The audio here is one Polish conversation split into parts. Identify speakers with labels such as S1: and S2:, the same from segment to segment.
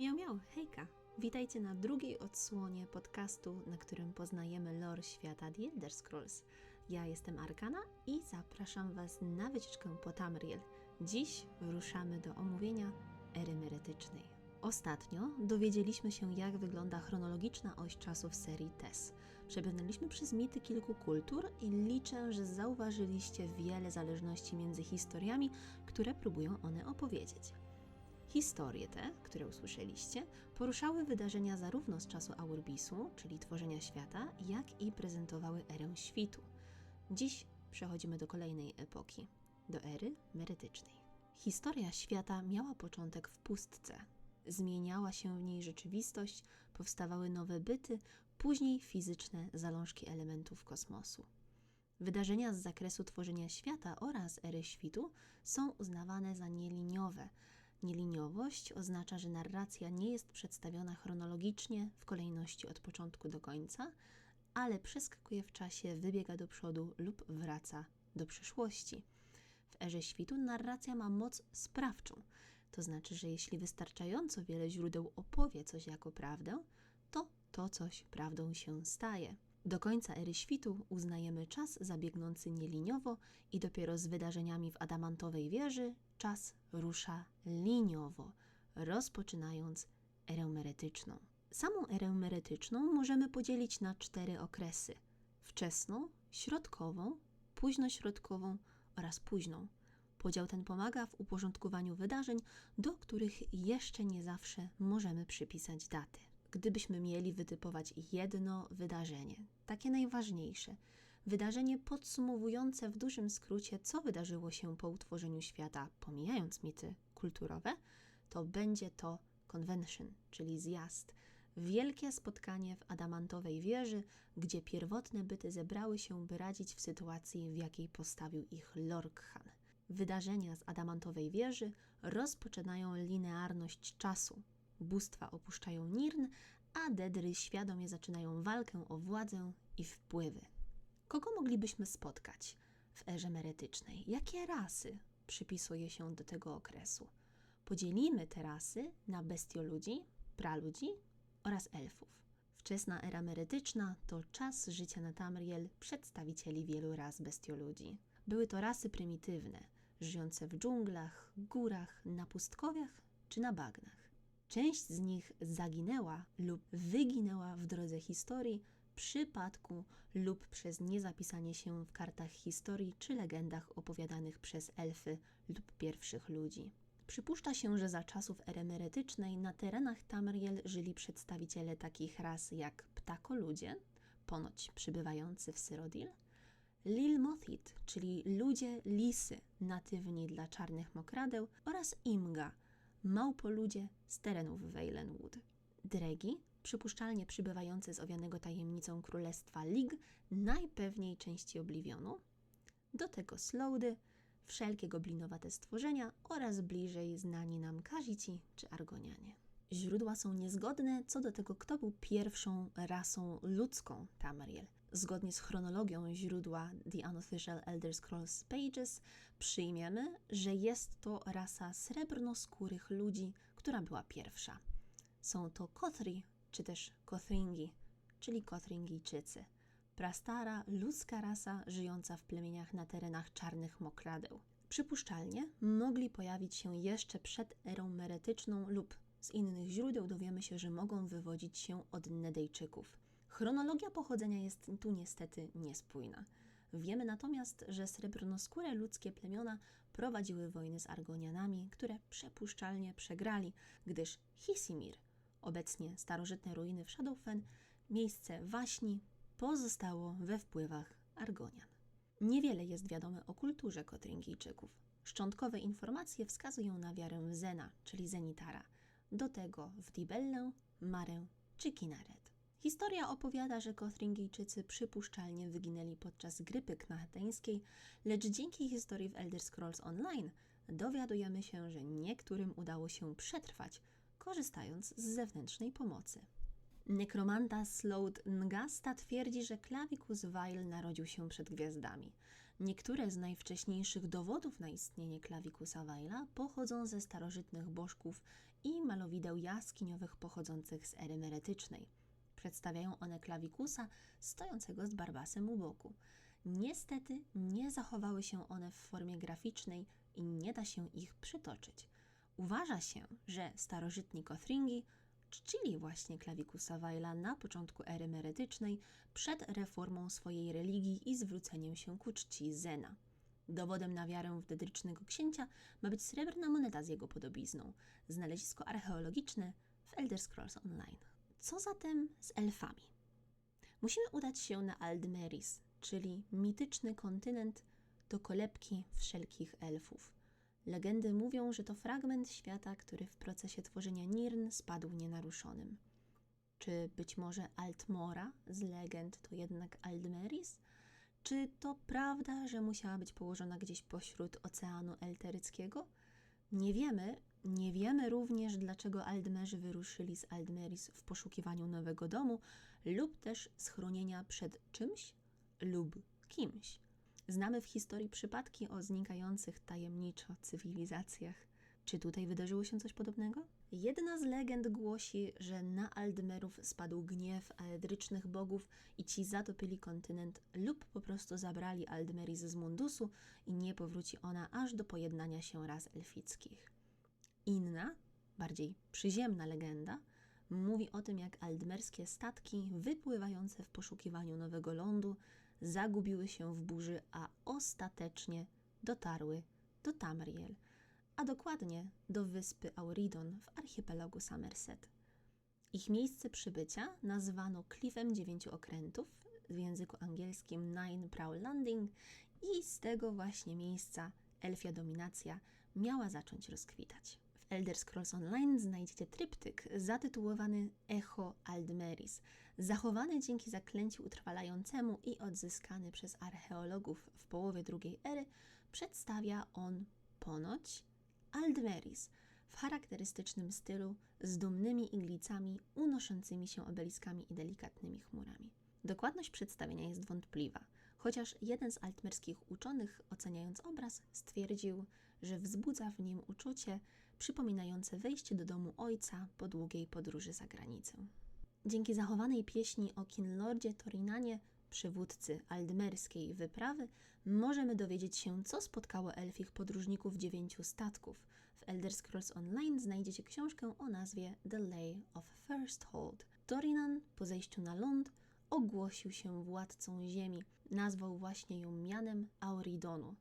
S1: Miał, miał, hejka! Witajcie na drugiej odsłonie podcastu, na którym poznajemy lore świata The Elder Scrolls. Ja jestem Arkana i zapraszam Was na wycieczkę po Tamriel. Dziś ruszamy do omówienia ery meretycznej. Ostatnio dowiedzieliśmy się, jak wygląda chronologiczna oś czasu w serii TES. Przebrnęliśmy przez mity kilku kultur i liczę, że zauważyliście wiele zależności między historiami, które próbują one opowiedzieć. Historie te, które usłyszeliście, poruszały wydarzenia zarówno z czasu Aurbisu, czyli tworzenia świata, jak i prezentowały erę świtu. Dziś przechodzimy do kolejnej epoki, do ery merytycznej. Historia świata miała początek w pustce. Zmieniała się w niej rzeczywistość, powstawały nowe byty, później fizyczne zalążki elementów kosmosu. Wydarzenia z zakresu tworzenia świata oraz ery świtu są uznawane za nieliniowe. Nieliniowość oznacza, że narracja nie jest przedstawiona chronologicznie w kolejności od początku do końca, ale przeskakuje w czasie, wybiega do przodu lub wraca do przyszłości. W erze świtu narracja ma moc sprawczą, to znaczy, że jeśli wystarczająco wiele źródeł opowie coś jako prawdę, to to coś prawdą się staje. Do końca ery świtu uznajemy czas zabiegnący nieliniowo i dopiero z wydarzeniami w adamantowej wieży czas rusza liniowo, rozpoczynając erę meretyczną. Samą erę meretyczną możemy podzielić na cztery okresy: wczesną, środkową, późnośrodkową oraz późną. Podział ten pomaga w uporządkowaniu wydarzeń, do których jeszcze nie zawsze możemy przypisać daty. Gdybyśmy mieli wytypować jedno wydarzenie, takie najważniejsze, wydarzenie podsumowujące w dużym skrócie, co wydarzyło się po utworzeniu świata, pomijając mity kulturowe, to będzie to convention, czyli zjazd. Wielkie spotkanie w adamantowej wieży, gdzie pierwotne byty zebrały się, by radzić w sytuacji, w jakiej postawił ich Lorkhan. Wydarzenia z adamantowej wieży rozpoczynają linearność czasu. Bóstwa opuszczają Nirn, a Dedry świadomie zaczynają walkę o władzę i wpływy. Kogo moglibyśmy spotkać w erze meretycznej? Jakie rasy przypisuje się do tego okresu? Podzielimy te rasy na bestioludzi, praludzi oraz elfów. Wczesna era meretyczna to czas życia na Tamriel przedstawicieli wielu ras bestioludzi. Były to rasy prymitywne, żyjące w dżunglach, górach, na pustkowiach czy na bagnach. Część z nich zaginęła lub wyginęła w drodze historii, przypadku lub przez niezapisanie się w kartach historii czy legendach opowiadanych przez elfy lub pierwszych ludzi. Przypuszcza się, że za czasów ery meretycznej na terenach Tamriel żyli przedstawiciele takich ras jak ptakoludzie, ponoć przybywający w Syrodil, Lilmothit, czyli ludzie lisy, natywni dla czarnych mokradeł, oraz Imga, małpoludzie z terenów Weylenwood. Dregi, przypuszczalnie przybywający z owianego tajemnicą królestwa Lig, najpewniej części Oblivionu. Do tego Slowdy, wszelkie goblinowate stworzenia oraz bliżej znani nam Kazici czy Argonianie. Źródła są niezgodne co do tego, kto był pierwszą rasą ludzką Tamriel. Zgodnie z chronologią źródła The Unofficial Elder Scrolls Pages przyjmiemy, że jest to rasa srebrnoskórych ludzi, która była pierwsza. Są to Kothri, czy też Kothringi, czyli Kothringijczycy. Prastara, ludzka rasa żyjąca w plemieniach na terenach czarnych mokradeł. Przypuszczalnie mogli pojawić się jeszcze przed erą meretyczną lub z innych źródeł dowiemy się, że mogą wywodzić się od Nedejczyków. Chronologia pochodzenia jest tu niestety niespójna. Wiemy natomiast, że srebrnoskóre ludzkie plemiona prowadziły wojny z Argonianami, które przepuszczalnie przegrali, gdyż Hisimir, obecnie starożytne ruiny w Shadowfen, miejsce waśni, pozostało we wpływach Argonian. Niewiele jest wiadome o kulturze Kotringijczyków. Szczątkowe informacje wskazują na wiarę w Zena, czyli Zenitara, do tego w Dibellę, Marę czy Kinaret. Historia opowiada, że Kothringijczycy przypuszczalnie wyginęli podczas grypy knaheteńskiej, lecz dzięki historii w Elder Scrolls Online dowiadujemy się, że niektórym udało się przetrwać, korzystając z zewnętrznej pomocy. Nekromanta Sloat Ngasta twierdzi, że Klawikus Weil narodził się przed gwiazdami. Niektóre z najwcześniejszych dowodów na istnienie Klawikusa Weila pochodzą ze starożytnych bożków i malowideł jaskiniowych pochodzących z ery meretycznej. Przedstawiają one klawikusa stojącego z barbasem u boku. Niestety nie zachowały się one w formie graficznej i nie da się ich przytoczyć. Uważa się, że starożytni Kothringi czcili właśnie klawikusa Weila na początku ery meretycznej przed reformą swojej religii i zwróceniem się ku czci Zena. Dowodem na wiarę w dedrycznego księcia ma być srebrna moneta z jego podobizną, znalezisko archeologiczne w Elder Scrolls Online. Co zatem z elfami? Musimy udać się na Aldmeris, czyli mityczny kontynent do kolebki wszelkich elfów. Legendy mówią, że to fragment świata, który w procesie tworzenia Nirn spadł nienaruszonym. Czy być może Altmora z legend to jednak Aldmeris? Czy to prawda, że musiała być położona gdzieś pośród Oceanu Elteryckiego? Nie wiemy. Nie wiemy również, dlaczego Aldmerzy wyruszyli z Aldmeris w poszukiwaniu nowego domu lub też schronienia przed czymś lub kimś. Znamy w historii przypadki o znikających tajemniczo cywilizacjach. Czy tutaj wydarzyło się coś podobnego? Jedna z legend głosi, że na Aldmerów spadł gniew aedrycznych bogów i ci zatopili kontynent lub po prostu zabrali Aldmeris z Mundusu i nie powróci ona aż do pojednania się ras elfickich. Inna, bardziej przyziemna legenda mówi o tym, jak aldmerskie statki wypływające w poszukiwaniu nowego lądu zagubiły się w burzy, a ostatecznie dotarły do Tamriel, a dokładnie do wyspy Auridon w archipelagu Somerset. Ich miejsce przybycia nazwano Cliffem Dziewięciu Okrętów, w języku angielskim Nine Prow Landing i z tego właśnie miejsca elfia dominacja miała zacząć rozkwitać. Elder Scrolls Online znajdziecie tryptyk zatytułowany Echo Aldmeris, zachowany dzięki zaklęciu utrwalającemu i odzyskany przez archeologów w połowie drugiej ery, przedstawia on ponoć Aldmeris w charakterystycznym stylu z dumnymi iglicami unoszącymi się obeliskami i delikatnymi chmurami. Dokładność przedstawienia jest wątpliwa, chociaż jeden z altmerskich uczonych, oceniając obraz, stwierdził, że wzbudza w nim uczucie przypominające wejście do domu ojca po długiej podróży za granicę. Dzięki zachowanej pieśni o Kinlordzie Torinanie, przywódcy aldmerskiej wyprawy, możemy dowiedzieć się, co spotkało elfich podróżników dziewięciu statków. W Elder Scrolls Online znajdziecie książkę o nazwie The Lay of First Hold. Torinan po zejściu na ląd ogłosił się władcą ziemi, nazwał właśnie ją mianem Auridonu.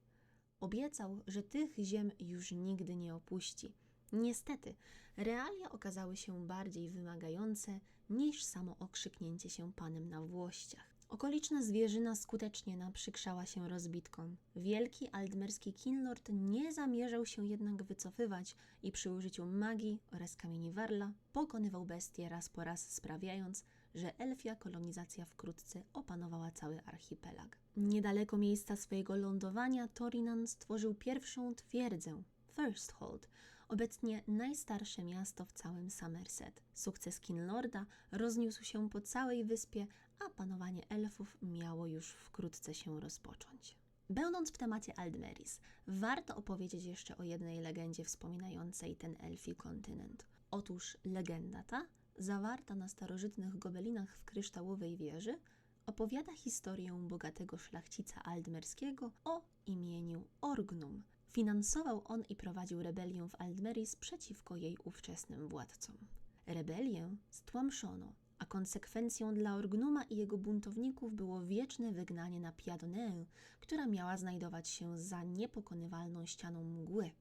S1: Obiecał, że tych ziem już nigdy nie opuści. Niestety, realia okazały się bardziej wymagające niż samo okrzyknięcie się panem na włościach. Okoliczna zwierzyna skutecznie naprzykrzała się rozbitką. Wielki aldmerski Kinlord nie zamierzał się jednak wycofywać i przy użyciu magii oraz kamieni Warla pokonywał bestie raz po raz, sprawiając, że elfia kolonizacja wkrótce opanowała cały archipelag. Niedaleko miejsca swojego lądowania Torinan stworzył pierwszą twierdzę, Firsthold, obecnie najstarsze miasto w całym Somerset. Sukces Kinlorda rozniósł się po całej wyspie, a panowanie elfów miało już wkrótce się rozpocząć. Będąc w temacie Aldmeris, warto opowiedzieć jeszcze o jednej legendzie wspominającej ten elfi kontynent. Otóż legenda ta, zawarta na starożytnych gobelinach w kryształowej wieży, opowiada historię bogatego szlachcica aldmerskiego o imieniu Orgnum, Finansował on i prowadził rebelię w Aldmeris przeciwko jej ówczesnym władcom. Rebelię stłamszono, a konsekwencją dla Orgnuma i jego buntowników było wieczne wygnanie na Piadonę, która miała znajdować się za niepokonywalną ścianą mgły.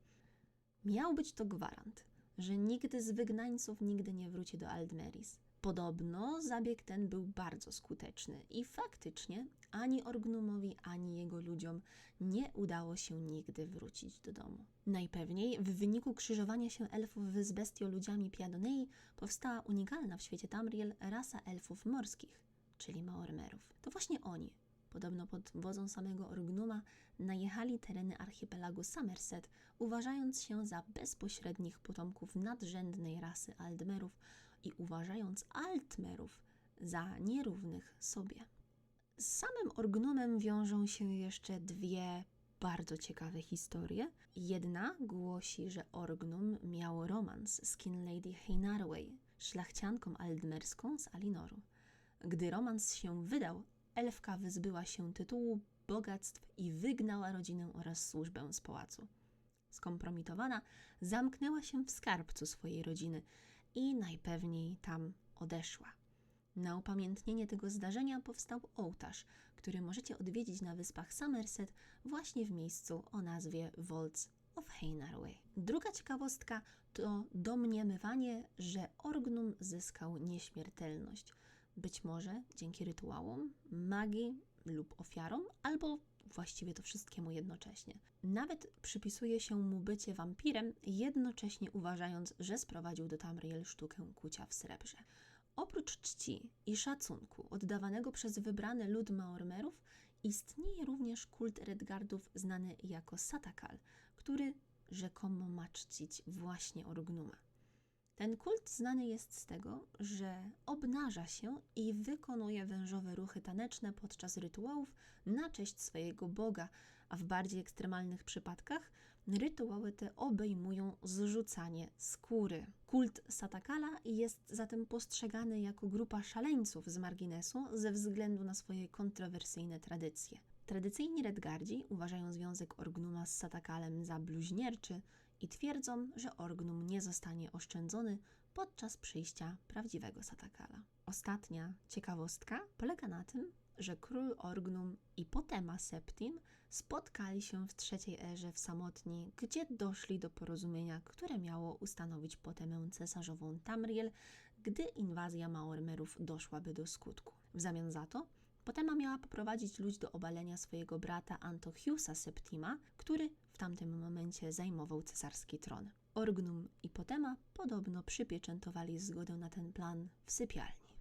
S1: Miał być to gwarant, że nigdy z wygnańców nigdy nie wróci do Aldmeris. Podobno zabieg ten był bardzo skuteczny i faktycznie ani Orgnumowi, ani jego ludziom nie udało się nigdy wrócić do domu. Najpewniej w wyniku krzyżowania się elfów z bestioludziami Piadonei powstała unikalna w świecie Tamriel rasa elfów morskich, czyli Maormerów. To właśnie oni, podobno pod wodzą samego Orgnuma, najechali tereny archipelagu Somerset, uważając się za bezpośrednich potomków nadrzędnej rasy Aldmerów i uważając Altmerów za nierównych sobie. Z samym Orgnumem wiążą się jeszcze dwie bardzo ciekawe historie. Jedna głosi, że Orgnum miał romans z Kinlady Heinarway, szlachcianką aldmerską z Alinoru. Gdy romans się wydał, elfka wyzbyła się tytułu, bogactw i wygnała rodzinę oraz służbę z pałacu. Skompromitowana, zamknęła się w skarbcu swojej rodziny i najpewniej tam odeszła. Na upamiętnienie tego zdarzenia powstał ołtarz, który możecie odwiedzić na wyspach Somerset właśnie w miejscu o nazwie Vaults of Heinarway. Druga ciekawostka to domniemywanie, że Orgnum zyskał nieśmiertelność. Być może dzięki rytuałom, magii lub ofiarom, albo właściwie to wszystkiemu jednocześnie. Nawet przypisuje się mu bycie wampirem, jednocześnie uważając, że sprowadził do Tamriel sztukę kucia w srebrze. Oprócz czci i szacunku oddawanego przez wybrany lud Maormerów, istnieje również kult Redgardów znany jako Satakal, który rzekomo ma czcić właśnie Orgnuma. Ten kult znany jest z tego, że obnaża się i wykonuje wężowe ruchy taneczne podczas rytuałów na cześć swojego boga, a w bardziej ekstremalnych przypadkach rytuały te obejmują zrzucanie skóry. Kult Satakala jest zatem postrzegany jako grupa szaleńców z marginesu ze względu na swoje kontrowersyjne tradycje. Tradycyjni Redgardzi uważają związek Orgnuma z Satakalem za bluźnierczy i twierdzą, że Orgnum nie zostanie oszczędzony podczas przyjścia prawdziwego Satakala. Ostatnia ciekawostka polega na tym, że król Orgnum i Potema Septim spotkali się w trzeciej erze w Samotni, gdzie doszli do porozumienia, które miało ustanowić Potemę cesarzową Tamriel, gdy inwazja Maormerów doszłaby do skutku. W zamian za to Potema miała poprowadzić ludzi do obalenia swojego brata Antochiusa Septima, który w tamtym momencie zajmował cesarski tron. Orgnum i Potema podobno przypieczętowali zgodę na ten plan w sypialni.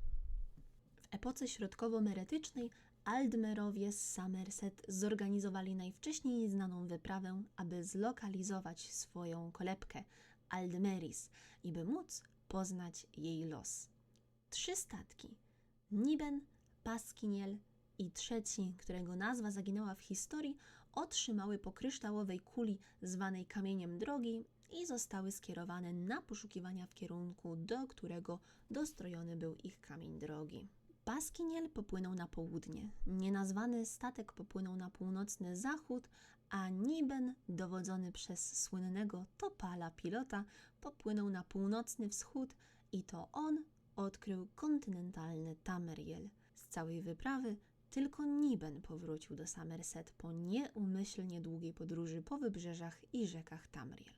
S1: W epoce środkowo-meretycznej Aldmerowie z Somerset zorganizowali najwcześniej znaną wyprawę, aby zlokalizować swoją kolebkę Aldmeris i by móc poznać jej los. Trzy statki Niben, Paskiniel i trzeci, którego nazwa zaginęła w historii, otrzymały po kryształowej kuli zwanej kamieniem drogi i zostały skierowane na poszukiwania w kierunku, do którego dostrojony był ich kamień drogi. Paskiniel popłynął na południe, nienazwany statek popłynął na północny zachód, a Niben, dowodzony przez słynnego Topala pilota, popłynął na północny wschód i to on odkrył kontynentalny Tamriel. Całej wyprawy tylko Niben powrócił do Somerset po nieumyślnie długiej podróży po wybrzeżach i rzekach Tamriel.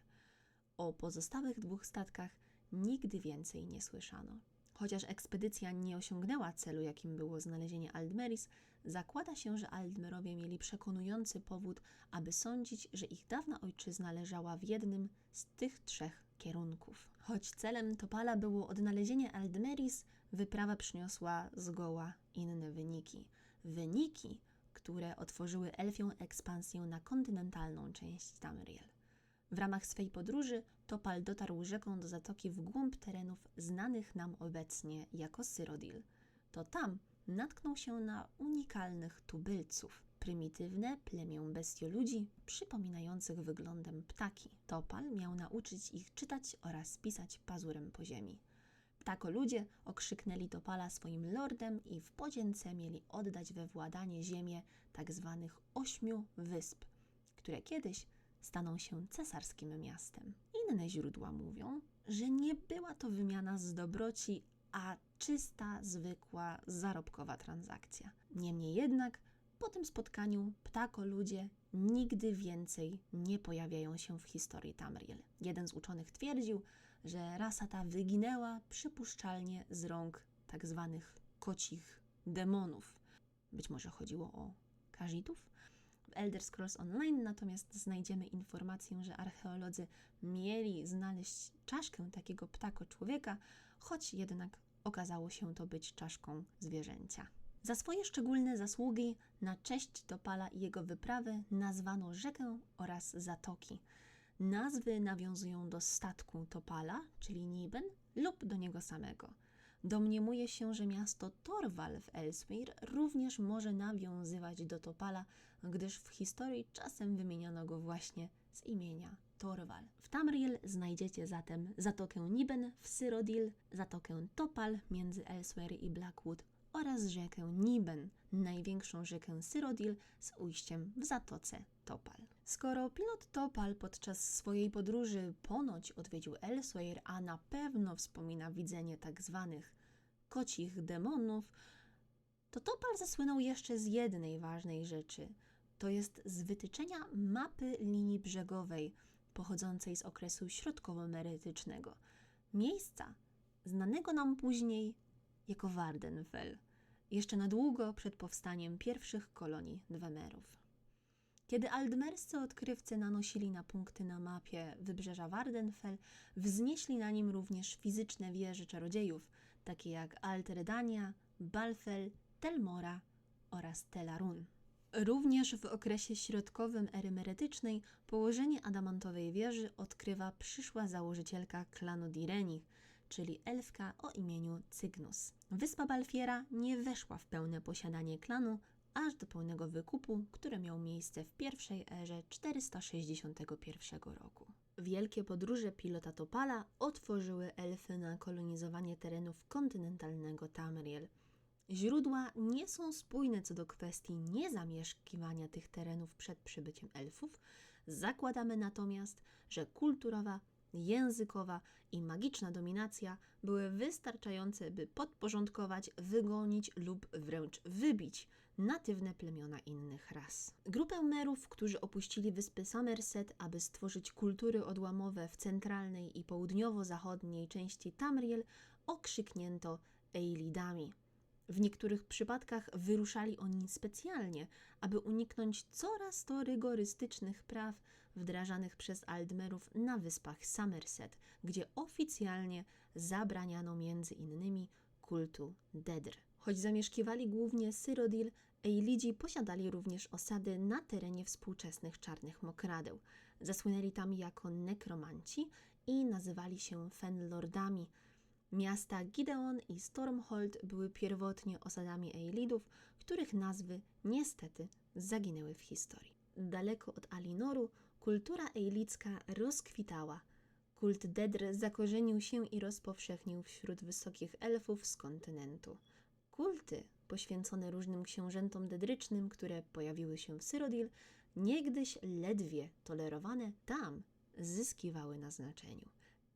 S1: O pozostałych dwóch statkach nigdy więcej nie słyszano. Chociaż ekspedycja nie osiągnęła celu, jakim było znalezienie Aldmeris, zakłada się, że Aldmerowie mieli przekonujący powód, aby sądzić, że ich dawna ojczyzna leżała w jednym z tych trzech kierunków. Choć celem Topala było odnalezienie Aldmeris, wyprawa przyniosła zgoła inne wyniki. Wyniki, które otworzyły elfią ekspansję na kontynentalną część Tamriel. W ramach swej podróży Topal dotarł rzeką do zatoki w głąb terenów znanych nam obecnie jako Syrodil. To tam natknął się na unikalnych tubylców, prymitywne plemię bestioludzi przypominających wyglądem ptaki. Topal miał nauczyć ich czytać oraz pisać pazurem po ziemi. Ptakoludzie okrzyknęli Topala swoim lordem i w podzięce mieli oddać we władanie ziemię tak zwanych ośmiu wysp, które kiedyś staną się cesarskim miastem. Inne źródła mówią, że nie była to wymiana z dobroci, a czysta, zwykła, zarobkowa transakcja. Niemniej jednak po tym spotkaniu ptako-ludzie nigdy więcej nie pojawiają się w historii Tamriel. Jeden z uczonych twierdził, że rasa ta wyginęła przypuszczalnie z rąk tak zwanych kocich demonów. Być może chodziło o kazitów? W Elder Scrolls Online natomiast znajdziemy informację, że archeolodzy mieli znaleźć czaszkę takiego ptako człowieka, choć jednak okazało się to być czaszką zwierzęcia. Za swoje szczególne zasługi na cześć Topala i jego wyprawy nazwano rzekę oraz zatoki. Nazwy nawiązują do statku Topala, czyli Niben, lub do niego samego. domniemuje się, że miasto Torwal w Elsmere również może nawiązywać do Topala, gdyż w historii czasem wymieniano go właśnie z imienia Torwal. W Tamriel znajdziecie zatem Zatokę Niben w Syrodil, Zatokę Topal między Elsweyr i Blackwood oraz rzekę Niben, największą rzekę Syrodil z ujściem w Zatoce Topal. Skoro pilot Topal podczas swojej podróży ponoć odwiedził Elsewhere, a na pewno wspomina widzenie tak zwanych kocich demonów, to Topal zasłynął jeszcze z jednej ważnej rzeczy. To jest z wytyczenia mapy linii brzegowej pochodzącej z okresu środkowo-merytycznego. Miejsca znanego nam później jako Wardenfell, jeszcze na długo przed powstaniem pierwszych kolonii Dwemerów. Kiedy aldmerscy odkrywcy nanosili na punkty na mapie wybrzeża Wardenfell, wznieśli na nim również fizyczne wieże czarodziejów, takie jak Altredania, Balfel, Telmora oraz Telarun. Również w okresie środkowym ery meretycznej położenie adamantowej wieży odkrywa przyszła założycielka klanu Direnich, czyli elfka o imieniu Cygnus. Wyspa Balfiera nie weszła w pełne posiadanie klanu, aż do pełnego wykupu, który miał miejsce w pierwszej erze 461 roku. Wielkie podróże pilota Topala otworzyły elfy na kolonizowanie terenów kontynentalnego Tamriel. Źródła nie są spójne co do kwestii niezamieszkiwania tych terenów przed przybyciem elfów. Zakładamy natomiast, że kulturowa, językowa i magiczna dominacja były wystarczające, by podporządkować, wygonić lub wręcz wybić natywne plemiona innych ras. Grupę merów, którzy opuścili wyspy Somerset, aby stworzyć kultury odłamowe w centralnej i południowo-zachodniej części Tamriel, okrzyknięto Eilidami. W niektórych przypadkach wyruszali oni specjalnie, aby uniknąć coraz to rygorystycznych praw wdrażanych przez Aldmerów na wyspach Somerset, gdzie oficjalnie zabraniano między innymi kultu Dedr. Choć zamieszkiwali głównie Syrodil, Eilidzi posiadali również osady na terenie współczesnych Czarnych Mokradeł. Zasłynęli tam jako nekromanci i nazywali się Fenlordami. Miasta Gideon i Stormhold były pierwotnie osadami Eilidów, których nazwy niestety zaginęły w historii. Daleko od Alinoru kultura eilicka rozkwitała. Kult Dedr zakorzenił się i rozpowszechnił wśród wysokich elfów z kontynentu. Kulty poświęcone różnym książętom dedrycznym, które pojawiły się w Syrodil, niegdyś ledwie tolerowane tam, zyskiwały na znaczeniu.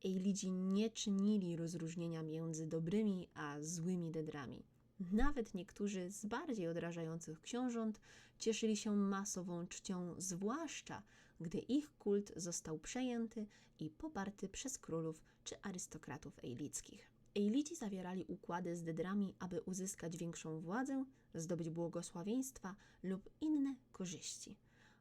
S1: Eilidzi nie czynili rozróżnienia między dobrymi a złymi dedrami. Nawet niektórzy z bardziej odrażających książąt cieszyli się masową czcią, zwłaszcza gdy ich kult został przejęty i poparty przez królów czy arystokratów ejlickich. Ejlici zawierali układy z dedrami, aby uzyskać większą władzę, zdobyć błogosławieństwa lub inne korzyści.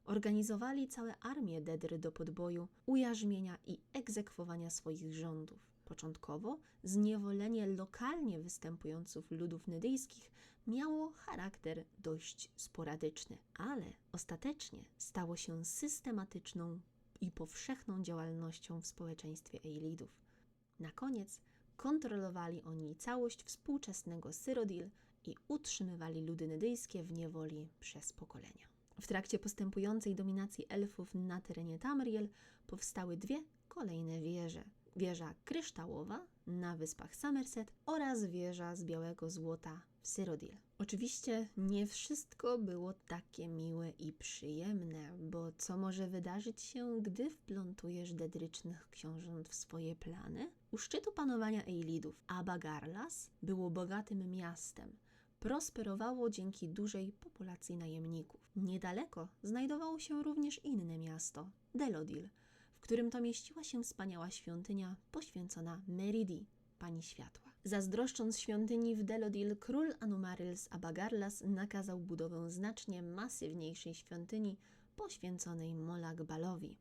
S1: Organizowali całe armie dedry do podboju, ujarzmienia i egzekwowania swoich rządów. Początkowo zniewolenie lokalnie występujących ludów nedyjskich miało charakter dość sporadyczny, ale ostatecznie stało się systematyczną i powszechną działalnością w społeczeństwie Eilidów. Na koniec kontrolowali oni całość współczesnego Syrodil i utrzymywali ludy nedyjskie w niewoli przez pokolenia. W trakcie postępującej dominacji elfów na terenie Tamriel powstały dwie kolejne wieże. Wieża kryształowa na wyspach Somerset oraz wieża z białego złota w Syrodil. Oczywiście nie wszystko było takie miłe i przyjemne, bo co może wydarzyć się, gdy wplątujesz dedrycznych książąt w swoje plany? U szczytu panowania Eilidów Abagarlas było bogatym miastem, prosperowało dzięki dużej populacji najemników. Niedaleko znajdowało się również inne miasto, Delodil, w którym to mieściła się wspaniała świątynia poświęcona Meridi, Pani Światła. Zazdroszcząc świątyni w Delodil, król Anumaryl z Abagarlas nakazał budowę znacznie masywniejszej świątyni poświęconej Molag Balowi.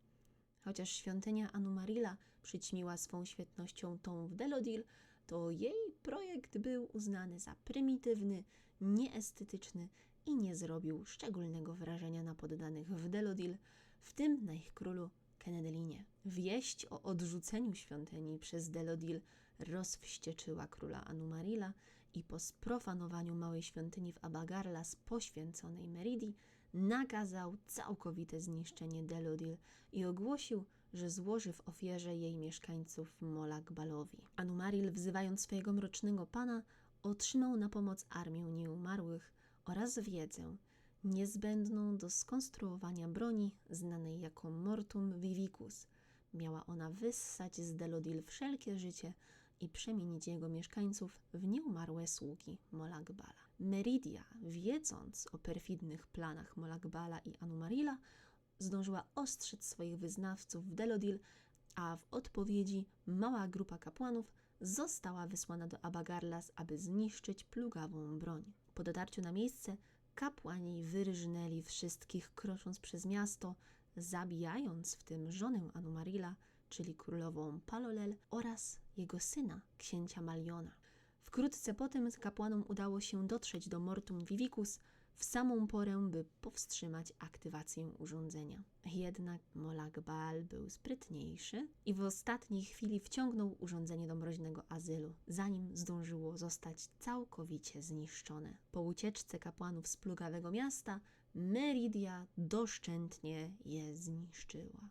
S1: Chociaż świątynia Anumarila przyćmiła swą świetnością tą w Delodil, to jej projekt był uznany za prymitywny, nieestetyczny i nie zrobił szczególnego wrażenia na poddanych w Delodil, w tym na ich królu Kenedelinie. Wieść o odrzuceniu świątyni przez Delodil rozwścieczyła króla Anumarila i po sprofanowaniu małej świątyni w Abagarlas poświęconej Meridi nakazał całkowite zniszczenie Delodil i ogłosił, że złoży w ofierze jej mieszkańców Molak Balowi. Anumaril, wzywając swojego mrocznego pana, otrzymał na pomoc armię nieumarłych oraz wiedzę niezbędną do skonstruowania broni znanej jako Mortum Vivicus. Miała ona wyssać z Delodil wszelkie życie i przemienić jego mieszkańców w nieumarłe sługi Molagbala. Meridia, wiedząc o perfidnych planach Molagbala i Anumarila, zdążyła ostrzec swoich wyznawców w Delodil, a w odpowiedzi mała grupa kapłanów została wysłana do Abagarlas, aby zniszczyć plugawą broń. Po dotarciu na miejsce kapłani wyrżnęli wszystkich, krocząc przez miasto, zabijając w tym żonę Anumarila, czyli królową Palolel oraz jego syna, księcia Maliona. Wkrótce potem kapłanom udało się dotrzeć do Mortum Vivicus w samą porę, by powstrzymać aktywację urządzenia. Jednak Molak Baal był sprytniejszy i w ostatniej chwili wciągnął urządzenie do mroźnego azylu, zanim zdążyło zostać całkowicie zniszczone. Po ucieczce kapłanów z plugawego miasta, Meridia doszczętnie je zniszczyła.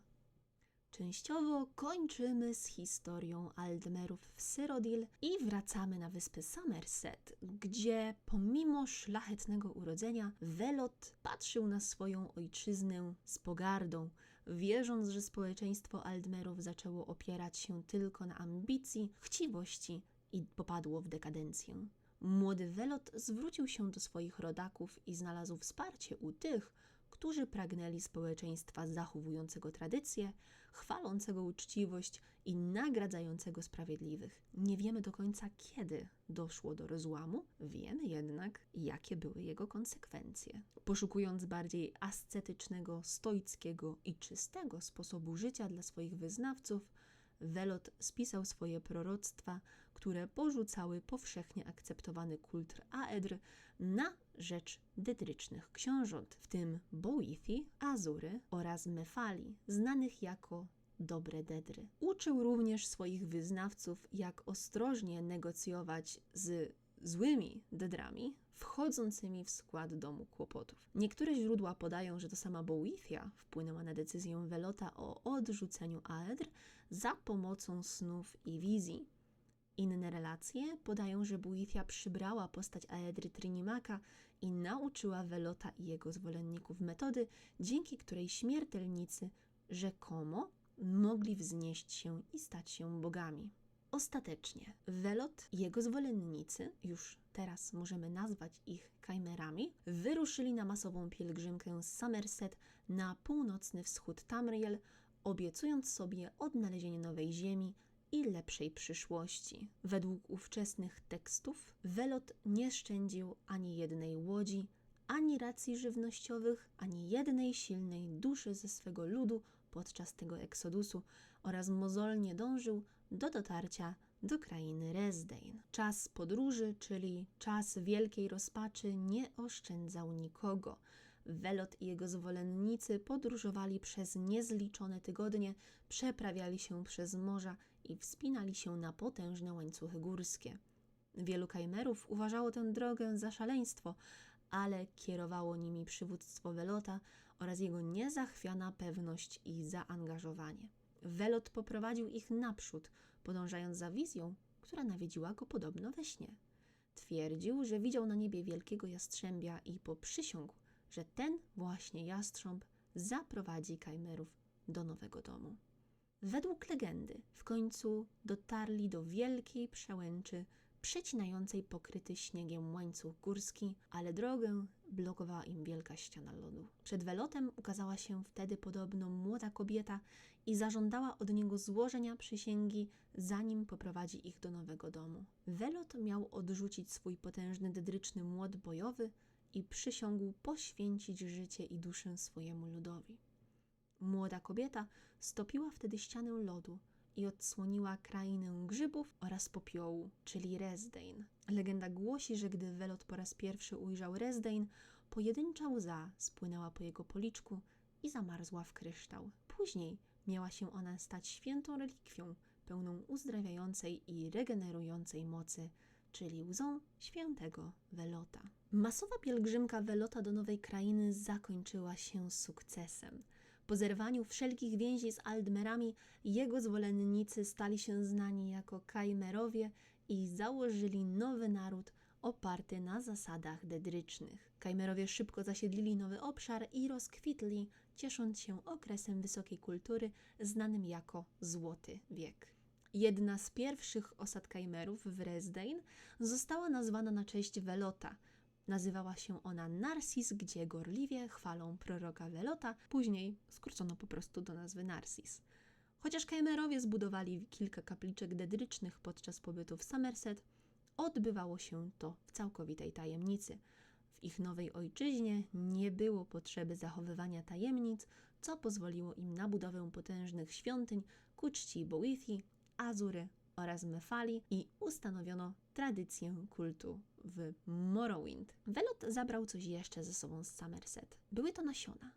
S1: Częściowo kończymy z historią Aldmerów w Syrodil i wracamy na wyspę Somerset, gdzie pomimo szlachetnego urodzenia Welot patrzył na swoją ojczyznę z pogardą, wierząc, że społeczeństwo Aldmerów zaczęło opierać się tylko na ambicji, chciwości i popadło w dekadencję. Młody Welot zwrócił się do swoich rodaków i znalazł wsparcie u tych, którzy pragnęli społeczeństwa zachowującego tradycje, chwalącego uczciwość i nagradzającego sprawiedliwych. Nie wiemy do końca, kiedy doszło do rozłamu, wiemy jednak, jakie były jego konsekwencje. Poszukując bardziej ascetycznego, stoickiego i czystego sposobu życia dla swoich wyznawców, Welot spisał swoje proroctwa, które porzucały powszechnie akceptowany kult Aedr na rzecz dedrycznych książąt, w tym Boithi, Azury oraz Mefali, znanych jako dobre dedry. Uczył również swoich wyznawców, jak ostrożnie negocjować z złymi dedrami, wchodzącymi w skład domu kłopotów. Niektóre źródła podają, że to sama Boithia wpłynęła na decyzję Welota o odrzuceniu Aedr za pomocą snów i wizji. Inne relacje podają, że Boithia przybrała postać Aedry Trinimaka i nauczyła Welota i jego zwolenników metody, dzięki której śmiertelnicy rzekomo mogli wznieść się i stać się bogami. Ostatecznie Welot i jego zwolennicy, już teraz możemy nazwać ich kajmerami, wyruszyli na masową pielgrzymkę z Somerset na północny wschód Tamriel, obiecując sobie odnalezienie nowej ziemi i lepszej przyszłości. Według ówczesnych tekstów Welot nie szczędził ani jednej łodzi, ani racji żywnościowych, ani jednej silnej duszy ze swego ludu podczas tego eksodusu oraz mozolnie dążył do dotarcia do krainy Resdain. Czas podróży, czyli czas wielkiej rozpaczy, nie oszczędzał nikogo. Welot i jego zwolennicy podróżowali przez niezliczone tygodnie, przeprawiali się przez morza i wspinali się na potężne łańcuchy górskie. Wielu kajmerów uważało tę drogę za szaleństwo, ale kierowało nimi przywództwo Welota oraz jego niezachwiana pewność i zaangażowanie. Welot poprowadził ich naprzód, podążając za wizją, która nawiedziła go podobno we śnie. Twierdził, że widział na niebie wielkiego jastrzębia i poprzysiągł, że ten właśnie jastrząb zaprowadzi Kajmerów do nowego domu. Według legendy w końcu dotarli do wielkiej przełęczy przecinającej pokryty śniegiem łańcuch górski, ale drogę blokowała im wielka ściana lodu. Przed Welotem ukazała się wtedy podobno młoda kobieta i zażądała od niego złożenia przysięgi, zanim poprowadzi ich do nowego domu. Welot miał odrzucić swój potężny dedryczny młot bojowy i przysiągł poświęcić życie i duszę swojemu ludowi. Młoda kobieta stopiła wtedy ścianę lodu i odsłoniła krainę grzybów oraz popiołu, czyli Resdain. Legenda głosi, że gdy Welot po raz pierwszy ujrzał Resdain, pojedyncza łza spłynęła po jego policzku i zamarzła w kryształ. Później miała się ona stać świętą relikwią, pełną uzdrawiającej i regenerującej mocy, czyli łzą świętego Welota. Masowa pielgrzymka Welota do nowej krainy zakończyła się sukcesem. Po zerwaniu wszelkich więzi z Aldmerami, jego zwolennicy stali się znani jako Kaimerowie i założyli nowy naród oparty na zasadach dedrycznych. Kaimerowie szybko zasiedlili nowy obszar i rozkwitli, ciesząc się okresem wysokiej kultury znanym jako Złoty Wiek. Jedna z pierwszych osad Kaimerów w Resdain została nazwana na cześć Welota. Nazywała się ona Narsis, gdzie gorliwie chwalą proroka Welota, później skrócono po prostu do nazwy Narsis. Chociaż Kaimerowie zbudowali kilka kapliczek dedrycznych podczas pobytu w Somerset, odbywało się to w całkowitej tajemnicy. W ich nowej ojczyźnie nie było potrzeby zachowywania tajemnic, co pozwoliło im na budowę potężnych świątyń ku czci Boithi, Azury oraz Mefali i ustanowiono tradycję kultu w Morrowind. Velot zabrał coś jeszcze ze sobą z Somerset. Były to nasiona.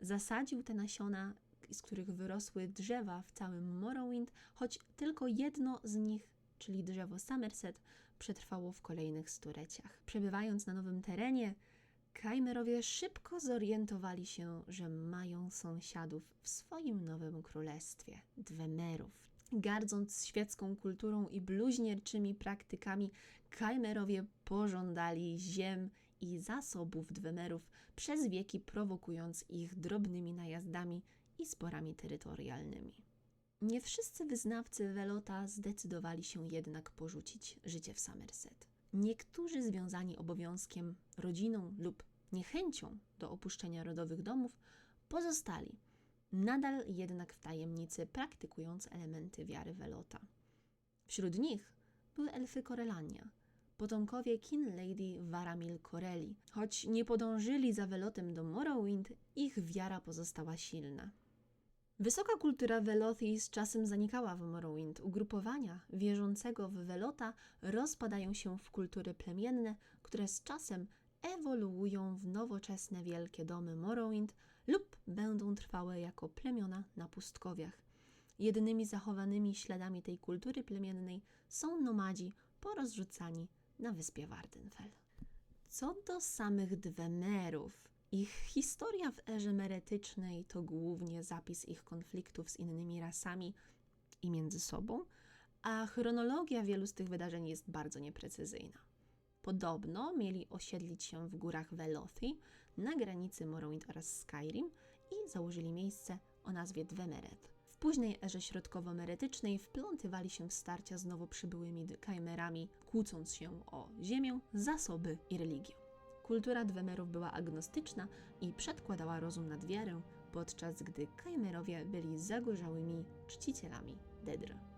S1: Zasadził te nasiona, z których wyrosły drzewa w całym Morrowind, choć tylko jedno z nich, czyli drzewo Somerset, przetrwało w kolejnych stuleciach. Przebywając na nowym terenie, Kaimerowie szybko zorientowali się, że mają sąsiadów w swoim nowym królestwie Dwemerów. Gardząc świecką kulturą i bluźnierczymi praktykami, Kaimerowie pożądali ziem i zasobów Dwemerów, przez wieki prowokując ich drobnymi najazdami i sporami terytorialnymi. Nie wszyscy wyznawcy Welota zdecydowali się jednak porzucić życie w Somerset. Niektórzy związani obowiązkiem, rodziną lub niechęcią do opuszczenia rodowych domów pozostali, nadal jednak w tajemnicy praktykując elementy wiary Welota. Wśród nich były elfy Korelania, potomkowie Kin Lady Varamil Corelli. Choć nie podążyli za Welotem do Morrowind, ich wiara pozostała silna. Wysoka kultura Velothi z czasem zanikała w Morrowind. Ugrupowania wierzącego w Velota rozpadają się w kultury plemienne, które z czasem ewoluują w nowoczesne wielkie domy Morrowind lub będą trwałe jako plemiona na pustkowiach. Jedynymi zachowanymi śladami tej kultury plemiennej są nomadzi porozrzucani na wyspie Wardenfell. Co do samych Dwemerów, ich historia w erze meretycznej to głównie zapis ich konfliktów z innymi rasami i między sobą, a chronologia wielu z tych wydarzeń jest bardzo nieprecyzyjna. Podobno mieli osiedlić się w górach Velothi na granicy Morrowind oraz Skyrim i założyli miejsce o nazwie Dwemeret. Późnej erze środkowo-meretycznej wplątywali się w starcia z nowo przybyłymi Kaimerami, kłócąc się o ziemię, zasoby i religię. Kultura Dwemerów była agnostyczna i przedkładała rozum nad wiarę, podczas gdy Kaimerowie byli zagorzałymi czcicielami Dedr.